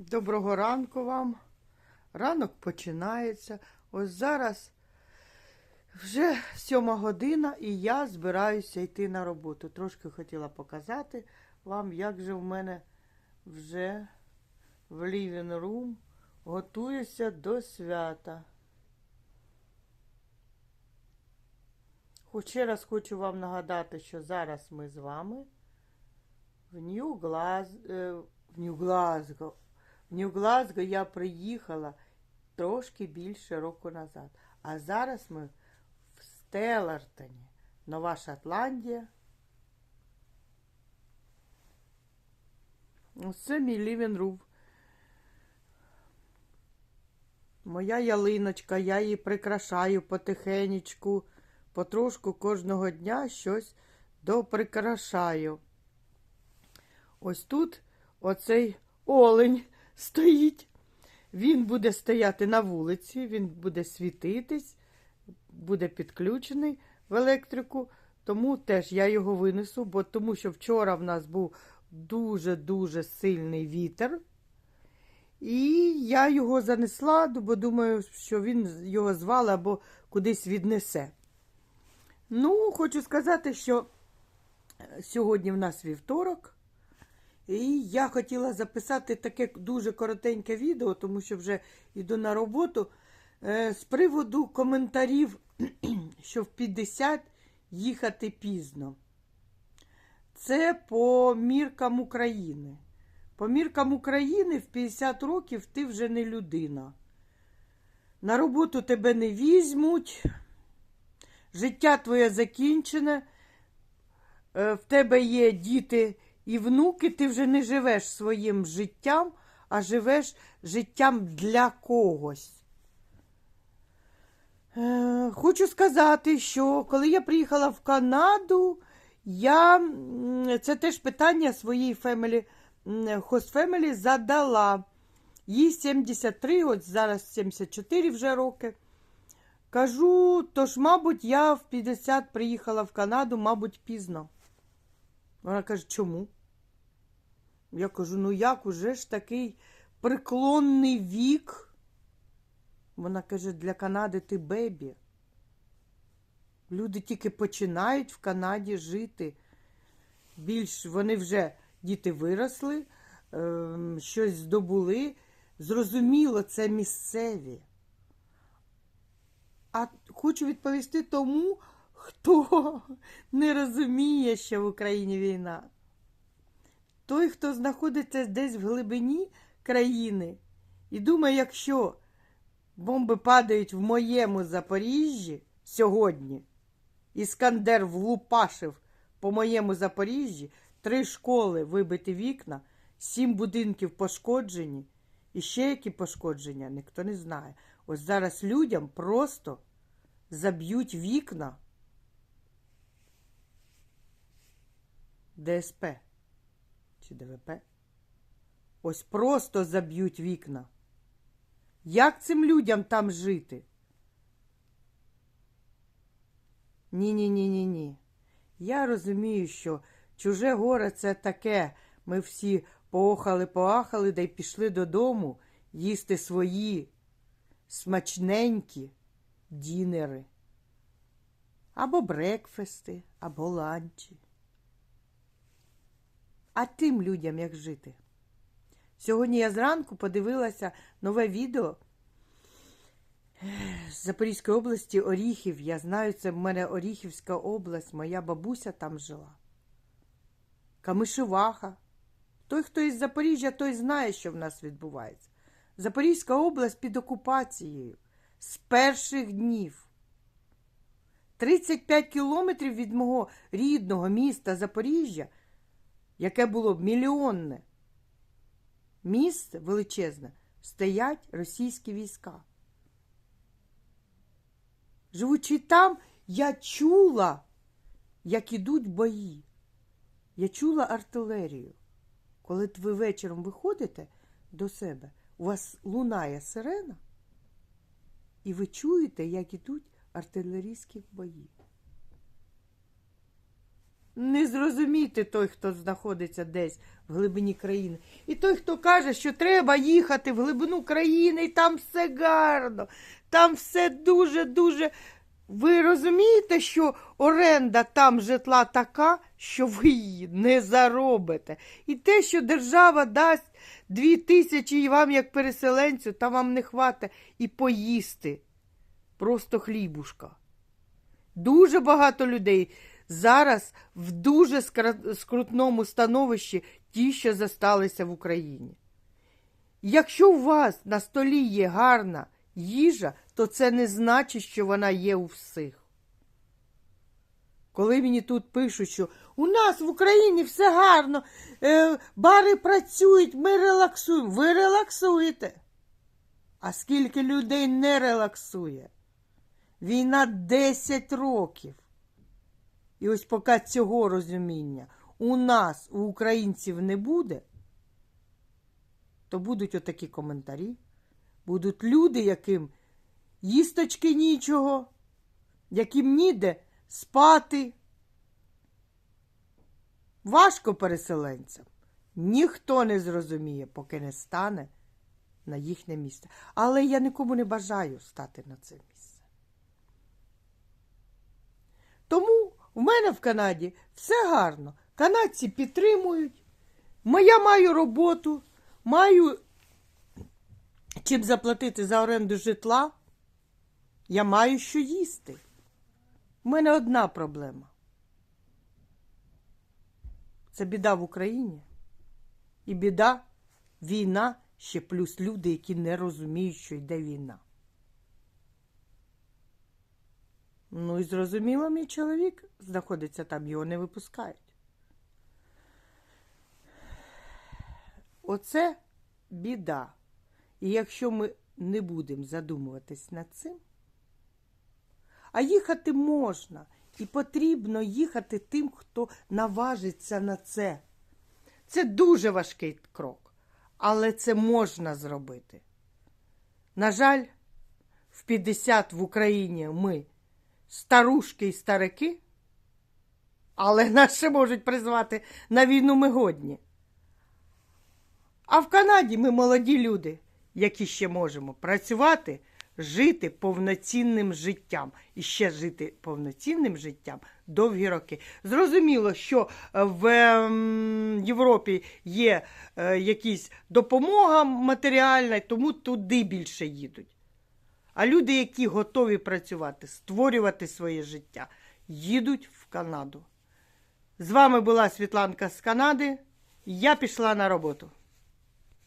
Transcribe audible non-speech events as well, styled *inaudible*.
Доброго ранку вам. Ранок починається. Ось зараз вже сьома година і я збираюся йти на роботу. Трошки хотіла показати вам, як же в мене вже в living room готуюся до свята. Ще раз хочу вам нагадати, що зараз ми з вами в Нью-Глаз... е, в Нью-Глазго. Нью-Глазго я приїхала трошки більше року назад. А зараз ми в Стеллартоні, Нова Шотландія. Це мій room. Моя ялиночка, я її прикрашаю потихенечку, потрошку кожного дня щось доприкрашаю. Ось тут оцей олень стоїть. Він буде стояти на вулиці, він буде світитись, буде підключений в електрику, тому теж я його винесу, бо тому що вчора в нас був дуже-дуже сильний вітер. І я його занесла, бо думаю, що він його звали або кудись віднесе. Ну, хочу сказати, що сьогодні в нас вівторок. І я хотіла записати таке дуже коротеньке відео, тому що вже йду на роботу. е, З приводу коментарів, *clears throat* що в 50 їхати пізно. Це по міркам України. По міркам України в 50 років ти вже не людина. На роботу тебе не візьмуть, життя твоє закінчене, е, в тебе є діти і внуки, ти вже не живеш своїм життям, а живеш життям для когось. Е, Хочу сказати, що коли я приїхала в Канаду, я це теж питання своїй фемелі, хост фемелі задала. Їй 73, от зараз 74 вже роки. Кажу, тож, мабуть, я в 50 приїхала в Канаду, мабуть, пізно. Вона каже, чому? Я кажу, ну як уже ж такий преклонний вік? Вона каже, для Канади ти бебі. Люди тільки починають в Канаді жити. Більш вони вже діти виросли, ем, щось здобули. Зрозуміло, це місцеві. А хочу відповісти тому, хто не розуміє, що в Україні війна. Той, хто знаходиться десь в глибині країни і думає, якщо бомби падають в моєму Запоріжжі сьогодні, Іскандер влупашив по моєму Запоріжжі, три школи вибиті вікна, сім будинків пошкоджені, і ще які пошкодження, ніхто не знає. Ось зараз людям просто заб'ють вікна ДСП чи ДВП. Ось просто заб'ють вікна. Як цим людям там жити? Ні-ні-ні-ні-ні. Я розумію, що чуже горе це таке. Ми всі поохали-поахали да й пішли додому їсти свої смачненькі дінери. Або брекфести, або ланчі. А тим людям як жити? Сьогодні я зранку подивилася нове відео з Запорізької області Оріхів. Я знаю, це в мене Оріхівська область, моя бабуся там жила. Камишеваха. Той, хто із Запоріжжя, той знає, що в нас відбувається. Запорізька область під окупацією з перших днів. 35 кілометрів від мого рідного міста Запоріжжя, яке було б мільйонне місце величезне, стоять російські війська. Живучи там, я чула, як ідуть бої. Я чула артилерію. Коли ви вечором виходите до себе, у вас лунає сирена, і ви чуєте, як ідуть артилерійські бої. Не зрозуміти той, хто знаходиться десь в глибині країни. І той, хто каже, що треба їхати в глибину країни, і там все гарно, там все дуже-дуже. Ви розумієте, що оренда там житла така, що ви її не заробите. І те, що держава дасть дві тисячі і вам, як переселенцю, та вам не хватить і поїсти. Просто хлібушка. Дуже багато людей зараз в дуже скрутному становищі ті, що засталися в Україні. Якщо у вас на столі є гарна їжа, то це не значить, що вона є у всіх. Коли мені тут пишуть, що у нас в Україні все гарно, е, бари працюють, ми релаксуємо. Ви релаксуєте. А скільки людей не релаксує? Війна 10 років. І ось поки цього розуміння у нас, у українців, не буде, то будуть отакі коментарі. Будуть люди, яким їсточки нічого, яким ніде спати. Важко переселенцям. Ніхто не зрозуміє, поки не стане на їхнє місце. Але я нікому не бажаю стати на це місце. Тому в мене в Канаді все гарно. Канадці підтримують. Я маю роботу, маю чим заплатити за оренду житла. Я маю що їсти. У мене одна проблема. Це біда в Україні. І біда, війна, ще плюс люди, які не розуміють, що йде війна. Ну і зрозуміло, мій чоловік знаходиться там, його не випускають. Оце біда. І якщо ми не будемо задумуватись над цим, а їхати можна і потрібно їхати тим, хто наважиться на це. Це дуже важкий крок, але це можна зробити. На жаль, в 50 в Україні ми старушки і старики, але нас ще можуть призвати на війну ми годні. А в Канаді ми молоді люди, які ще можемо працювати, жити повноцінним життям і ще жити повноцінним життям довгі роки. Зрозуміло, що е, в ем, Європі є е, якась допомога матеріальна, тому туди більше їдуть. А люди, які готові працювати, створювати своє життя, їдуть в Канаду. З вами була Світланка з Канади. Я пішла на роботу.